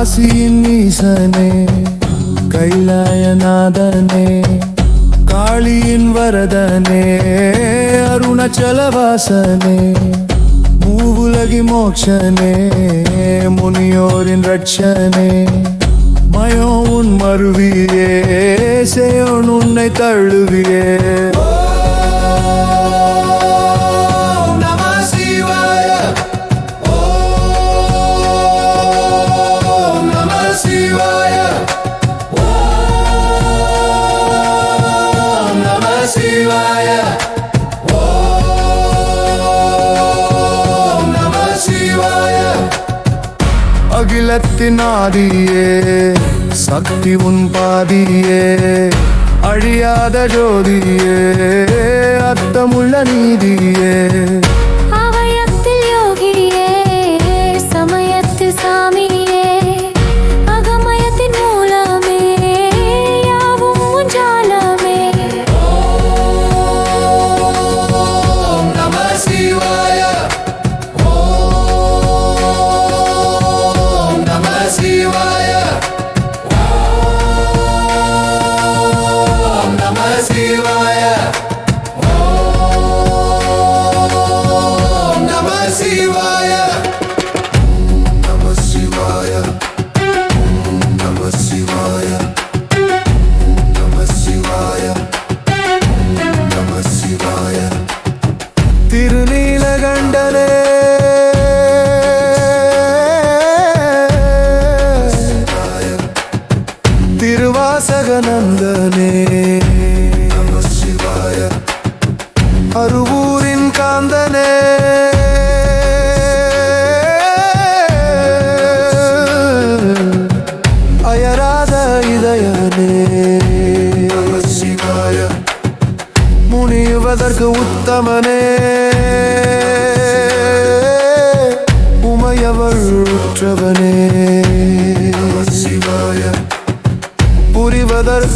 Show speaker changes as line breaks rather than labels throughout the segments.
காசியின் ஈசனே கைலாயநாதனே காளியின் வரதனே அருணச்சலவாசனே மூவுலகி மோட்சனே முனியோரின் ரட்சனே. மயோ உன் மருவியே சேயோன் உன்னை தழுவியே. அகிலத்தின் ஆதியே சக்தி உன் பாதியே அழியாத ஜோதியே அர்த்தமுள்ள நீதியே. நம சிவாய. அருவூரின் காந்தனே. அயராத இதயனே
சிவாய.
முனிவதற்கு உத்தமனே.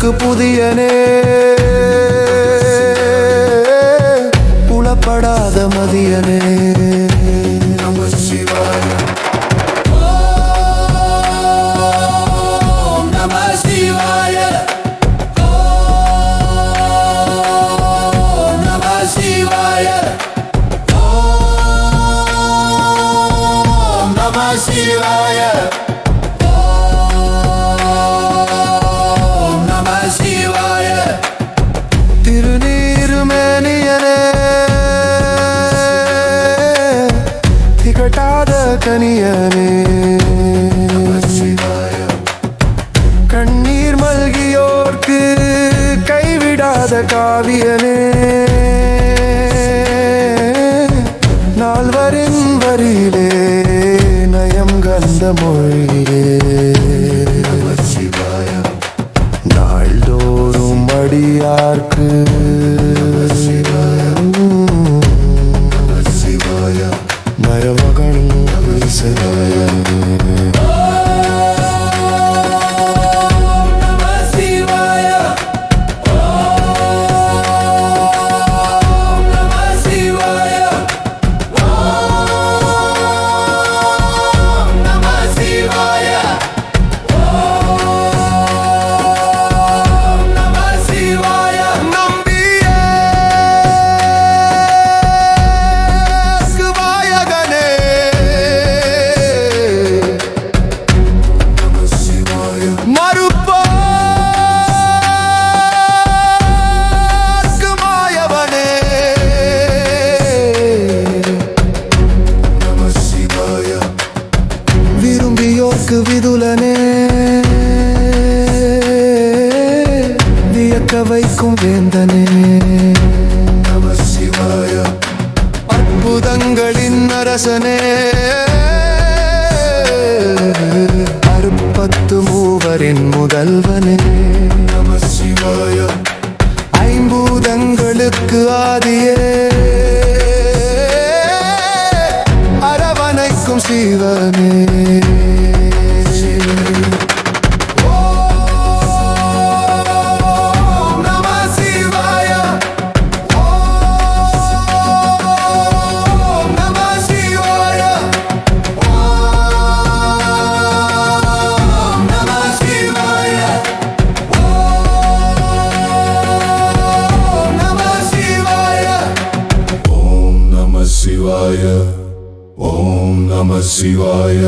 புரிவதற்கு புதியனே. புலப்படாத மதியனே.
நம சிவாய.
நம சிவாய. நம சிவாய. நம சிவாய. திகட்டாத கண்ணீர் மல்கியோர்க்கு கைவிடாத காவியனே நால்வரின் வரியிலே நயம் கந்த மொழியிலே. ஈசனே. நம வேந்தனே
நம சிவாய.
அற்புதங்களின் அரசனே. ശിവായ